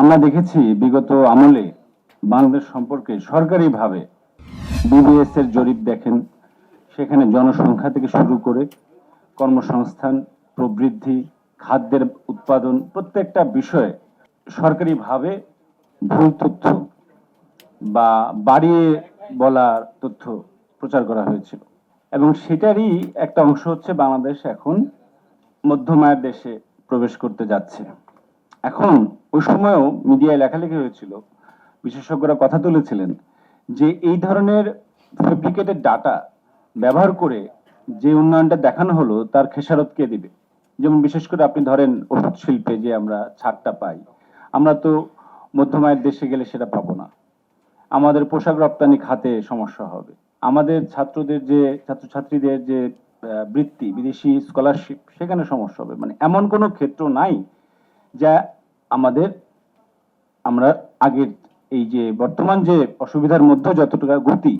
আমরা দেখেছি বিগত আমলে বাংলাদেশ সম্পর্কে সরকারিভাবে বিবিএস এর জরিপ দেখেন। সেখানে জনসংখ্যা থেকে শুরু করে কর্মসংস্থান, প্রবৃদ্ধি, খাদ্যের উৎপাদন প্রত্যেকটা বিষয়ে সরকারিভাবে ভুল তথ্য বা বাড়িয়ে বলা তথ্য প্রচার করা হয়েছিল। এবং সেটারই একটা অংশ হচ্ছে বাংলাদেশ এখন মধ্যমায়ের দেশে প্রবেশ করতে যাচ্ছে। এখন ওই সময়ও মিডিয়ায় লেখালেখি হয়েছিল। বিশেষজ্ঞরা কথা তুলেছিলেন যে এই ধরনের ফেব্রিকেটেড ডাটা ব্যবহার করে যে উন্নয়নটা দেখানো হলো, তার খেসারত কে দিবে? যেমন বিশেষ করে আপনি ধরেন ওষুধ শিল্পে যে আমরা ছাড়টা পাই, আমরা তো মধ্যমায়ের দেশে গেলে সেটা পাবো না। আমাদের পোশাক রপ্তানি খাতে সমস্যা হবে। আমাদের ছাত্রদের যে, ছাত্রছাত্রীদের যে বৃত্তি, বিদেশি স্কলারশিপ সেখানে সমস্যা হবে। মানে এমন কোনো ক্ষেত্র নাই যা আমাদের, আমরা আগের এই যে বর্তমান যে অসুবিধার মধ্যে যতটুকু গতি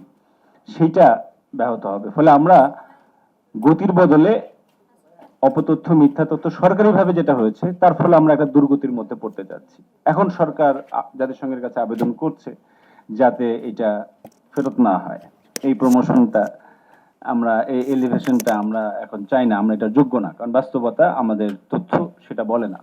সেটা ব্যাহত হবে। ফলে আমরা গতির বদলে অপতথ্য, মিথ্যা তথ্য সরকারিভাবে যেটা হয়েছে, তার ফলে আমরা একটা দুর্গতির মধ্যে পড়তে যাচ্ছি। এখন সরকার জাতিসংঘের কাছে আবেদন করছে, যাতে এটা ফেরত না হয়। এই প্রমোশনটা আমরা, এই এলিভেশনটা আমরা এখন চাই না, আমরা এটা যোগ্য না। কারণ বাস্তবতা আমাদের তথ্য, সেটা বলে না।